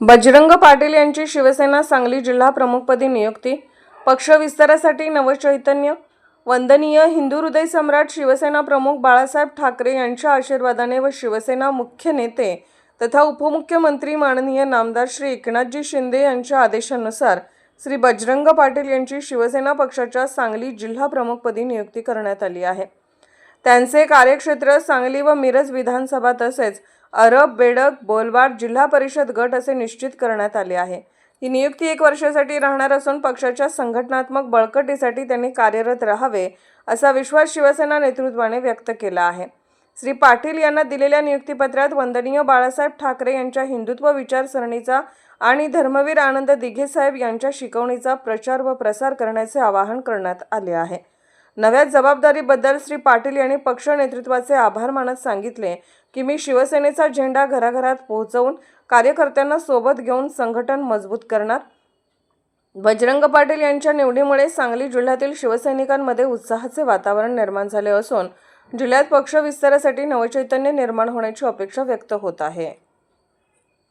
बजरंग पाटील यांची शिवसेना सांगली जिल्हा प्रमुखपदी नियुक्ती. पक्ष विस्तारासाठी नवचैतन्य. वंदनीय हिंदू हृदय सम्राट शिवसेना प्रमुख बाळासाहेब ठाकरे यांच्या आशीर्वादाने व शिवसेना मुख्य नेते तथा उपमुख्यमंत्री माननीय नामदार श्री एकनाथजी शिंदे यांच्या आदेशानुसार श्री बजरंग पाटील यांची शिवसेना पक्षाच्या सांगली जिल्हा प्रमुखपदी नियुक्ती करण्यात आली आहे. त्यांचे कार्यक्षेत्र सांगली व मिरज विधानसभा तसेच अरब बेडक बोलवाड जिल्हा परिषद गट असे निश्चित करण्यात आले आहे. ही नियुक्ती एक वर्षासाठी राहणार असून पक्षाच्या संघटनात्मक बळकटीसाठी त्यांनी कार्यरत राहावे असा विश्वास शिवसेना नेतृत्वाने व्यक्त केला आहे. श्री पाटील यांना दिलेल्या नियुक्तीपत्रात वंदनीय बाळासाहेब ठाकरे यांच्या हिंदुत्व विचारसरणीचा आणि धर्मवीर आनंद दिघेसाहेब यांच्या शिकवणीचा प्रचार व प्रसार करण्याचे आवाहन करण्यात आले आहे. नव्या जबाबदारीबद्दल श्री पाटील यांनी पक्ष नेतृत्वाचे आभार मानत सांगितले की मी शिवसेनेचा झेंडा घराघरात पोहोचवून कार्यकर्त्यांना सोबत घेऊन संघटन मजबूत करणार. बजरंग पाटील यांच्या निवडीमुळे सांगली जिल्ह्यातील शिवसैनिकांमध्ये उत्साहाचे वातावरण निर्माण झाले असून जिल्ह्यात पक्ष विस्तारासाठी नवचैतन्य निर्माण होण्याची अपेक्षा व्यक्त होत आहे.